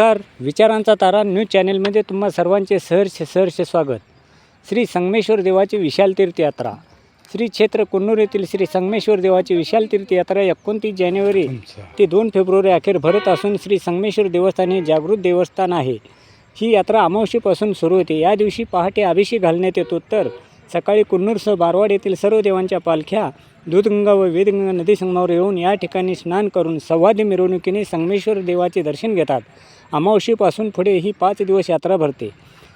नमस्कार. विचारांचा तारा न्यूज चॅनेलमध्ये तुम्हा सर्वांचे सहर्ष सहर्ष स्वागत. श्री संगमेश्वर देवाची विशाल तीर्थयात्रा. श्री क्षेत्र कुन्नूर येथील श्री संगमेश्वर देवाची विशाल तीर्थयात्रा एकोणतीस जानेवारी ते दोन फेब्रुवारी अखेर भरत असून श्री संगमेश्वर देवस्थान हे जागृत देवस्थान आहे. ही यात्रा अमावशीपासून सुरू होते. या दिवशी पहाटे अभिषेक घालण्यात येतो. तर सकाळी कुन्नूरसह बारवाड येथील सर्व देवांच्या पालख्या दूधगंगा व वेदगंगा नदी संगमावर येऊन या ठिकाणी स्नान करून संवादी मिरवणुकीने संगमेश्वर देवाचे दर्शन घेतात. अमावशीपासून पुढे ही पाच दिवस यात्रा भरते.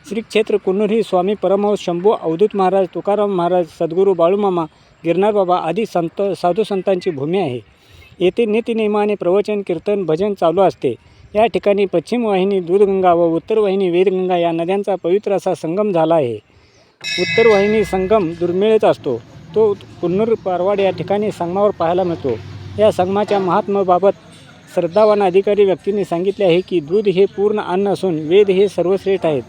श्री क्षेत्र कुन्नूर ही स्वामी परमहंस शंभू अवधूत महाराज तुकाराम महाराज सद्गुरू बाळूमामा गिरनार बाबा आदी संत साधू संतांची भूमी आहे. येथे नित्यनियमाने प्रवचन कीर्तन भजन चालू असते. या ठिकाणी पश्चिम वाहिनी दूधगंगा व उत्तर वाहिनी वेदगंगा या नद्यांचा पवित्र असा संगम झाला आहे. उत्तर वाहिनी संगम दुर्मिळच असतो. तो कुन्नूर पारवाड या ठिकाणी संगमावर पाहायला मिळतो. या संगमाच्या महात्म्याबाबत श्रद्धावान अधिकारी व्यक्तींनी सांगितले आहे की दूध हे पूर्ण अन्न असून वेद हे सर्वश्रेष्ठ आहेत.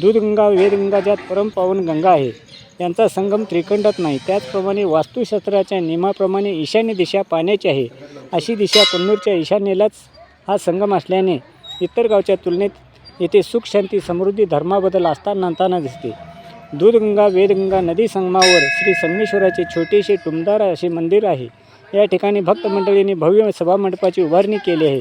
दूधगंगा वेदगंगा ज्यात परमपावन गंगा आहे. यांचा संगम त्रिखंडात नाही. त्याचप्रमाणे वास्तुशास्त्राच्या नियमाप्रमाणे ईशान्य दिशा पाण्याची आहे. अशी दिशा कन्नूरच्या ईशान्येलाच हा संगम असल्याने इतर गावच्या तुलनेत येथे सुख शांती समृद्धी धर्माबद्दल आस्था नांदताना दिसते. दूधगंगा वेदगंगा नदी संगमावर श्री संगमेश्वराचे छोटेसे टुमदार असे मंदिर आहे. या ठिकाणी भक्त मंडळींनी भव्य सभामंडपाची उभारणी केली आहे.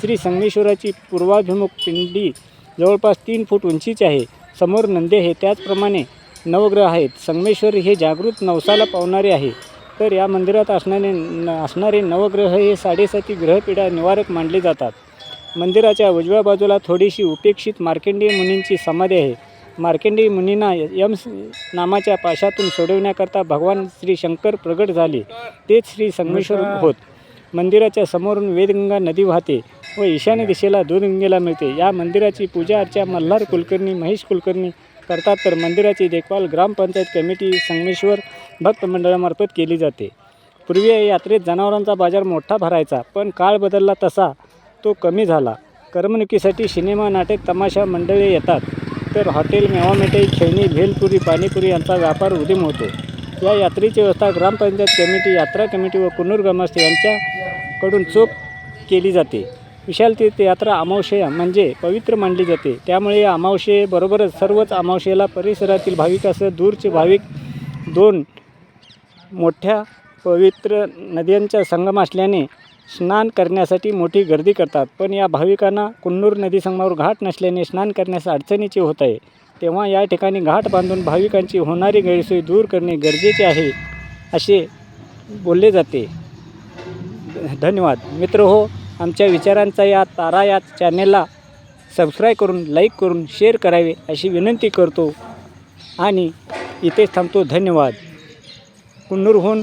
श्री संगमेश्वराची पूर्वाभिमुख पिंडी जवळपास तीन फूट उंचीची आहे. समोर नंदी आहे त्याचप्रमाणे नवग्रह आहेत. संगमेश्वर हे जागृत नवसाला पावणारे आहे. तर या मंदिरात असणारे न असणारे नवग्रह हे साडेसाती ग्रहपीडा निवारक मानले जातात. मंदिराच्या उजव्या बाजूला थोडीशी उपेक्षित मार्केंडीय मुनींची समाधी आहे. मार्कंडेय मुनींना यम स- नामाच्या पाशातून सोडवण्याकरता भगवान श्री शंकर प्रगट झाले. तेच श्री संगमेश्वर होत. मंदिराच्या समोरून वेदगंगा नदी वाहते व ईशान्य दिशेला दूधगंगेला मिळते. या मंदिराची पूजा अर्चा मल्हार कुलकर्णी महेश कुलकर्णी करतात. तर मंदिराची देखभाल ग्रामपंचायत कमिटी संगमेश्वर भक्त मंडळामार्फत केली जाते. पूर्वी या यात्रेत जनावरांचा बाजार मोठा भरायचा पण काळ बदलला तसा तो कमी झाला. करमणुकीसाठी सिनेमा नाटक तमाशा मंडळे येतात. तर हॉटेल मेवा मिठाई खेळणी भेलपुरी पाणीपुरी यांचा व्यापार उदीम होतो. या यात्रेची व्यवस्था ग्रामपंचायत कमिटी यात्रा कमिटी व कुन्नूर ग्रामस्थ यांच्याकडून चोख केली जाते. विशाल तीर्थ यात्रा अमावस्या म्हणजे पवित्र मानली जाते. त्यामुळे या अमावशेबरोबरच सर्वच अमावशेला परिसरातील भाविकासह दूरचे भाविक दोन मोठ्या पवित्र नद्यांचा संगम असल्याने स्नान करण्यासाठी मोठी गर्दी करतात. पण या भाविकांना कुन्नूर नदी घाट नसल्याने स्नान करण्यास अडचणीचे होत आहे. तेव्हा या ठिकाणी घाट बांधून भाविकांची होणारी गैरसोय दूर करणे गरजेचे आहे असे बोलले जाते. धन्यवाद. मित्र हो आमच्या विचारांचा या तारा या चॅनेलला सबस्क्राईब करून लाईक करून शेअर करावे अशी विनंती करतो. आणि इथेच थांबतो. धन्यवाद. कुन्नूरहून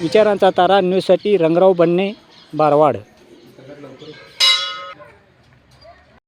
विचारांचा तारा न्यूजसाठी रंगराव बनणे. बारवाड.